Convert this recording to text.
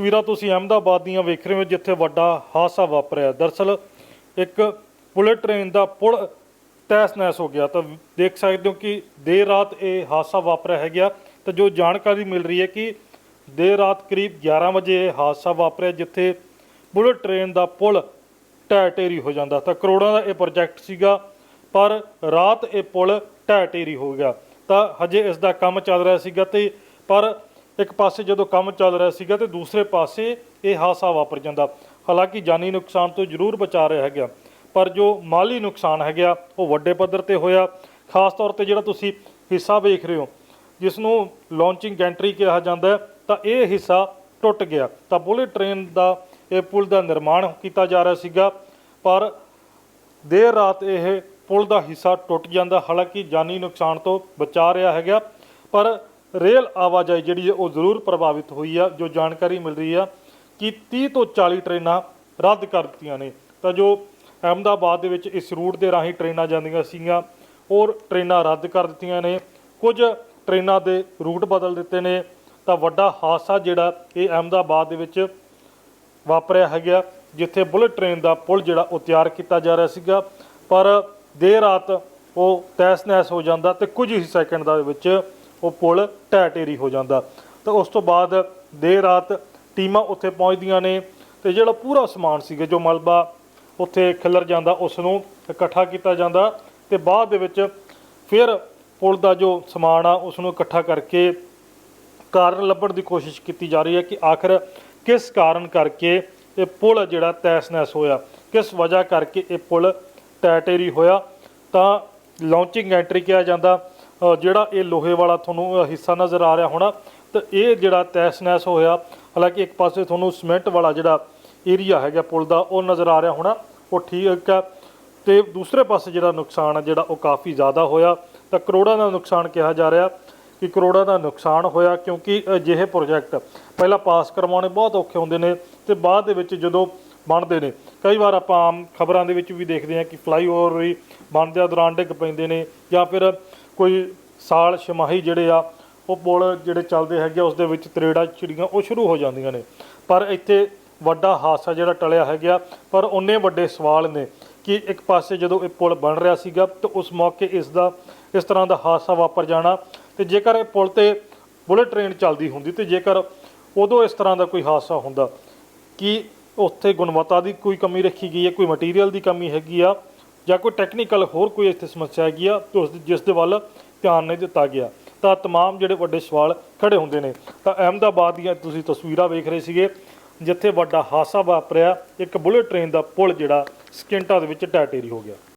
ਤਸਵੀਰਾਂ ਤੁਸੀਂ ਅਹਿਮਦਾਬਾਦ ਦੀਆਂ ਵੇਖ ਰਹੇ ਹੋ, ਜਿੱਥੇ ਵੱਡਾ ਹਾਦਸਾ ਵਾਪਰਿਆ ਦਰਸਲ ਇੱਕ ਬੁਲੇਟ ਟ੍ਰੇਨ ਦਾ ਪੁਲ ਤਹਿਸ ਨਹਿਸ ਹੋ ਗਿਆ। ਤਾਂ ਦੇਖ ਸਕਦੇ ਹੋ ਕਿ ਦੇਰ ਰਾਤ ਇਹ ਹਾਦਸਾ ਵਾਪਰਿਆ ਹੈ ਗਿਆ ਤਾਂ ਜੋ ਜਾਣਕਾਰੀ ਮਿਲ ਰਹੀ ਹੈ ਕਿ ਦੇਰ ਰਾਤ ਕਰੀਬ 11 ਵਜੇ ਇਹ ਹਾਦਸਾ ਵਾਪਰਿਆ, ਜਿੱਥੇ ਬੁਲੇਟ ਟ੍ਰੇਨ ਦਾ ਪੁਲ ਢਹਿ ਢੇਰੀ ਹੋ ਜਾਂਦਾ। ਤਾਂ ਕਰੋੜਾਂ ਦਾ ਇਹ ਪ੍ਰੋਜੈਕਟ ਸੀਗਾ, ਪਰ ਰਾਤ ਇਹ ਪੁਲ ਢਹਿ ਢੇਰੀ ਹੋ ਗਿਆ। ਤਾਂ ਹਜੇ ਇਸ ਦਾ ਕੰਮ ਚੱਲ ਰਿਹਾ ਸੀਗਾ ਤੇ ਪਰ ਇੱਕ ਪਾਸੇ ਜਦੋਂ ਕੰਮ ਚੱਲ ਰਿਹਾ ਸੀਗਾ ਤੇ ਦੂਸਰੇ ਪਾਸੇ ਇਹ ਹਾਦਸਾ ਵਾਪਰ ਜਾਂਦਾ। ਹਾਲਾਂਕਿ ਜਾਨੀ ਨੁਕਸਾਨ ਤੋਂ ਜ਼ਰੂਰ ਬਚਾ ਰਿਹਾ ਹੈਗਾ, ਪਰ ਜੋ ਮਾਲੀ ਨੁਕਸਾਨ ਹੈਗਾ, ਉਹ ਵੱਡੇ ਪੱਧਰ ਤੇ ਹੋਇਆ। ਖਾਸ ਤੌਰ ਤੇ ਜਿਹੜਾ ਤੁਸੀਂ ਹਿੱਸਾ ਵੇਖ ਰਹੇ ਹੋ ਜਿਸ ਨੂੰ ਲਾਂਚਿੰਗ ਗੈਂਟਰੀ ਕਿਹਾ ਜਾਂਦਾ ਤਾਂ ਇਹ ਹਿੱਸਾ ਟੁੱਟ ਗਿਆ। ਤਾਂ ਬੁਲੇਟ ਟ੍ਰੇਨ ਦਾ ਇਹ ਪੁਲ ਦਾ ਨਿਰਮਾਣ ਕੀਤਾ ਜਾ ਰਿਹਾ ਸੀਗਾ, ਪਰ ਦੇਰ ਰਾਤ ਇਹ ਪੁਲ ਦਾ ਹਿੱਸਾ ਟੁੱਟ ਜਾਂਦਾ। ਹਾਲਾਂਕਿ ਜਾਨੀ ਨੁਕਸਾਨ ਤੋਂ ਬਚਾ ਰਿਹਾ ਹੈਗਾ, ਪਰ ਰੇਲ ਆਵਾਜਾਈ ਜਿਹੜੀ ਹੈ ਉਹ ਜ਼ਰੂਰ ਪ੍ਰਭਾਵਿਤ ਹੋਈ ਆ, ਜੋ ਜਾਣਕਾਰੀ ਮਿਲ ਰਹੀ ਆ ਕਿ 30 ਤੋਂ 40 ਟ੍ਰੇਨਾਂ ਰੱਦ ਕਰ ਦਿੱਤੀਆਂ ਨੇ। ਤਾਂ ਜੋ ਅਹਿਮਦਾਬਾਦ ਦੇ ਵਿੱਚ ਇਸ ਰੂਟ ਦੇ ਰਾਹੀਂ ਟ੍ਰੇਨਾਂ ਜਾਂਦੀਆਂ ਸੀਗੀਆਂ, ਔਰ ਟ੍ਰੇਨਾਂ ਰੱਦ ਕਰ ਦਿੱਤੀਆਂ ਨੇ। ਕੁਝ ਟ੍ਰੇਨਾਂ ਦੇ ਰੂਟ ਬਦਲ ਦਿੱਤੇ ਨੇ। ਤਾਂ ਵੱਡਾ ਹਾਦਸਾ ਜਿਹੜਾ ਇਹ ਅਹਿਮਦਾਬਾਦ ਦੇ ਵਿੱਚ ਵਾਪਰਿਆ ਹੈਗਾ, ਜਿੱਥੇ ਬੁਲਟ ਟ੍ਰੇਨ ਦਾ ਪੁਲ ਜਿਹੜਾ ਉਹ ਤਿਆਰ ਕੀਤਾ ਜਾ ਰਿਹਾ ਸੀਗਾ। ਪਰ ਦੇਰ ਰਾਤ ਉਹ ਤਹਿਸ ਨਹਿਸ ਹੋ ਜਾਂਦਾ ਤੇ ਕੁਝ ਹੀ ਸੈਕਿੰਡ ਦਾ ਵਿੱਚ ਉਹ ਪੁਲ ਢਹਿ ਢੇਰੀ ਹੋ ਜਾਂਦਾ। ਤਾਂ ਉਸ ਤੋਂ ਬਾਅਦ ਦੇਰ ਰਾਤ ਟੀਮਾਂ ਉੱਥੇ ਪਹੁੰਚਦੀਆਂ ਨੇ ਤੇ ਜਿਹੜਾ ਪੂਰਾ ਸਮਾਨ ਸੀਗਾ, ਜੋ ਮਲਬਾ ਉੱਥੇ ਖਿਲਰ ਜਾਂਦਾ ਉਸ ਨੂੰ ਇਕੱਠਾ ਕੀਤਾ ਜਾਂਦਾ ਤੇ ਬਾਅਦ ਦੇ ਵਿੱਚ ਫਿਰ ਪੁਲ ਦਾ ਜੋ ਸਮਾਨ ਆ ਉਸ ਨੂੰ ਇਕੱਠਾ ਕਰਕੇ ਕਾਰਨ ਲੱਭਣ ਦੀ ਕੋਸ਼ਿਸ਼ ਕੀਤੀ ਜਾ ਰਹੀ ਹੈ ਕਿ ਆਖਰ ਕਿਸ ਕਾਰਨ ਕਰਕੇ ਇਹ ਪੁਲ ਜਿਹੜਾ ਤੈਸ ਨਹਿਸ ਹੋਇਆ, ਕਿਸ ਵਜ੍ਹਾ ਕਰਕੇ ਇਹ ਪੁਲ ਟੈਟੇਰੀ ਹੋਇਆ। ਤਾਂ ਲਾਂਚਿੰਗ ਐਂਟਰੀ ਕਿਹਾ ਜਾਂਦਾ। ਜਿਹੜਾ ਇਹ ਲੋਹੇ ਵਾਲਾ ਤੁਹਾਨੂੰ ਹਿੱਸਾ ਨਜ਼ਰ ਆ ਰਿਹਾ ਹੋਣਾ, ਤਾਂ ਇਹ ਜਿਹੜਾ ਤਹਿਸ ਨਹਿਸ ਹੋਇਆ, ਹਾਲਾਂਕਿ ਇੱਕ ਪਾਸੇ ਤੁਹਾਨੂੰ ਸੀਮੈਂਟ ਵਾਲਾ ਜਿਹੜਾ ਏਰੀਆ ਹੈਗਾ ਪੁਲ ਦਾ, ਉਹ ਨਜ਼ਰ ਆ ਰਿਹਾ ਹੋਣਾ, ਉਹ ਠੀਕ ਹੈ। ਤੇ ਦੂਸਰੇ ਪਾਸੇ ਜਿਹੜਾ ਨੁਕਸਾਨ ਹੈ, ਜਿਹੜਾ ਉਹ ਕਾਫੀ ਜ਼ਿਆਦਾ ਹੋਇਆ, ਤਾਂ ਕਰੋੜਾਂ ਦਾ ਨੁਕਸਾਨ ਕਿਹਾ ਜਾ ਰਿਹਾ ਕਿ ਕਰੋੜਾਂ ਦਾ ਨੁਕਸਾਨ ਹੋਇਆ, ਕਿਉਂਕਿ ਅਜਿਹੇ ਪ੍ਰੋਜੈਕਟ ਪਹਿਲਾਂ ਪਾਸ ਕਰਵਾਉਣੇ ਬਹੁਤ ਔਖੇ ਹੁੰਦੇ ਨੇ, ਤੇ ਬਾਅਦ ਦੇ ਵਿੱਚ ਜਦੋਂ ਬਣਦੇ ਨੇ, ਕਈ ਵਾਰ ਆਪਾਂ ਆਮ ਖਬਰਾਂ ਦੇ ਵਿੱਚ ਵੀ ਦੇਖਦੇ ਹਾਂ ਕਿ ਫਲਾਈਓਵਰ ਵੀ ਬਣਦਿਆਂ ਦੌਰਾਨ ਡਿੱਗ ਪੈਂਦੇ ਨੇ, ਜਾਂ ਫਿਰ ਕੋਈ ਸਾਲ ਛਮਾਹੀ ਜਿਹੜੇ ਆ ਉਹ ਪੁਲ ਜਿਹੜੇ ਚੱਲਦੇ ਹੈਗੇ ਆ, ਉਸ ਦੇ ਵਿੱਚ ਤਰੇੜਾ ਚਿੜੀਆਂ ਉਹ ਸ਼ੁਰੂ ਹੋ ਜਾਂਦੀਆਂ ਨੇ। ਪਰ ਇੱਥੇ ਵੱਡਾ ਹਾਦਸਾ ਜਿਹੜਾ ਟਲਿਆ ਹੈਗਾ ਪਰ ਉਹਨੇ ਵੱਡੇ ਸਵਾਲ ਨੇ ਕਿ ਇੱਕ ਪਾਸੇ ਜਦੋਂ ਇਹ ਪੁਲ ਬਣ ਰਿਹਾ ਸੀਗਾ ਤਾਂ ਉਸ ਮੌਕੇ ਇਸ ਦਾ ਇਸ ਤਰ੍ਹਾਂ ਦਾ ਹਾਦਸਾ ਵਾਪਰ ਜਾਣਾ ਤੇ ਜੇਕਰ ਇਹ ਪੁਲ ਤੇ ਬੁਲੇਟ ਟ੍ਰੇਨ ਚੱਲਦੀ ਹੁੰਦੀ ਤੇ ਜੇਕਰ ਉਦੋਂ ਇਸ ਤਰ੍ਹਾਂ ਦਾ ਕੋਈ ਹਾਦਸਾ ਹੁੰਦਾ ਕਿ ਉੱਥੇ ਗੁਣਵੱਤਾ ਦੀ ਕੋਈ ਕਮੀ ਰੱਖੀ ਗਈ ਹੈ ਕੋਈ ਮਟੀਰੀਅਲ ਦੀ ਕਮੀ ਹੈਗੀ ਆ ਜਾਂ ਕੋਈ ਟੈਕਨੀਕਲ ਹੋਰ ਕੋਈ ਇੱਥੇ ਸਮੱਸਿਆ ਹੈਗੀ ਆ ਤੇ ਉਸ ਦੀ ਜਿਸ ਦੇ ਵੱਲ ਧਿਆਨ ਨਹੀਂ ਦਿੱਤਾ ਗਿਆ ਤਾਂ तमाम ਜਿਹੜੇ ਵੱਡੇ ਸਵਾਲ ਖੜੇ ਹੁੰਦੇ ਨੇ ਤਾਂ ਅਹਿਮਦਾਬਾਦ ਦੀਆਂ ਤੁਸੀਂ ਤਸਵੀਰਾਂ ਵੇਖ ਰਹੇ ਸੀਗੇ ਜਿੱਥੇ ਵੱਡਾ ਹਾਦਸਾ ਵਾਪਰਿਆ ਇੱਕ ਬੁਲਟ ਟ੍ਰੇਨ ਦਾ ਪੁਲ ਜਿਹੜਾ ਸਕਿੰਟਾਂ ਦੇ ਵਿੱਚ ਟੈਟੇਰੀ ਹੋ ਗਿਆ